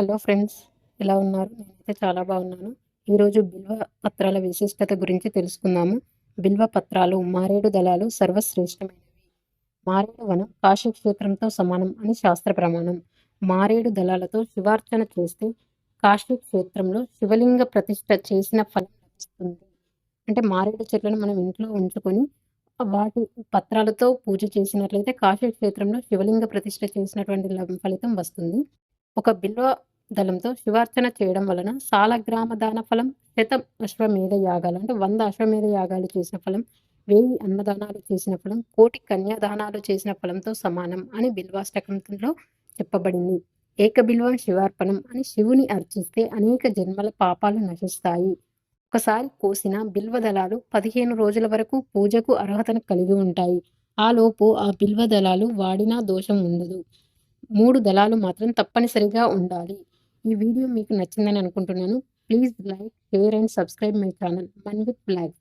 Hello friends ఎలా ఉన్నారు? నేనైతే చాలా బాగున్నాను. ఈరోజు బిల్వ పత్రాల విశిష్టత గురించి తెలుసుకుందాము. బిల్వ పత్రాలు మారేడు దళాలు సర్వశ్రేష్టమైనవి. మారేడు వనం కాశీక్షేత్రంతో సమానం అని శాస్త్ర ప్రమాణం. మారేడు దళాలతో శివార్చన చేస్తే కాశీ క్షేత్రంలో శివలింగ ప్రతిష్ట చేసిన ఫలం లభిస్తుంది. అంటే మారేడు చెట్లను మనం ఇంట్లో ఉంచుకొని వాటి పత్రాలతో పూజ చేసినట్లయితే కాశీ క్షేత్రంలో శివలింగ ప్రతిష్ట చేసినటువంటి ఫలితం వస్తుంది. ఒక బిల్వ దళంతో శివార్చన చేయడం వలన సాలగ్రామ దాన ఫలం శతం అశ్వమేధ యాగాలు అంటే వంద అశ్వమేధ యాగాలు చేసిన ఫలం వెయ్యి అన్నదానాలు చేసిన ఫలం కోటి కన్యాదానాలు చేసిన ఫలంతో సమానం అని బిల్వాష్టకంలో చెప్పబడింది. ఏక బిల్వం శివార్పణం అని శివుని అర్చిస్తే అనేక జన్మల పాపాలు నశిస్తాయి. ఒకసారి కోసిన బిల్వ దళాలు పదిహేను రోజుల వరకు పూజకు అర్హతను కలిగి ఉంటాయి. ఆ లోపు ఆ బిల్వ దళాలు వాడినా దోషం ఉండదు. మూడు దళాలు మాత్రం తప్పనిసరిగా ఉండాలి. ఈ వీడియో మీకు నచ్చిందని అనుకుంటున్నాను. Please like share and subscribe my channel. Man with blog.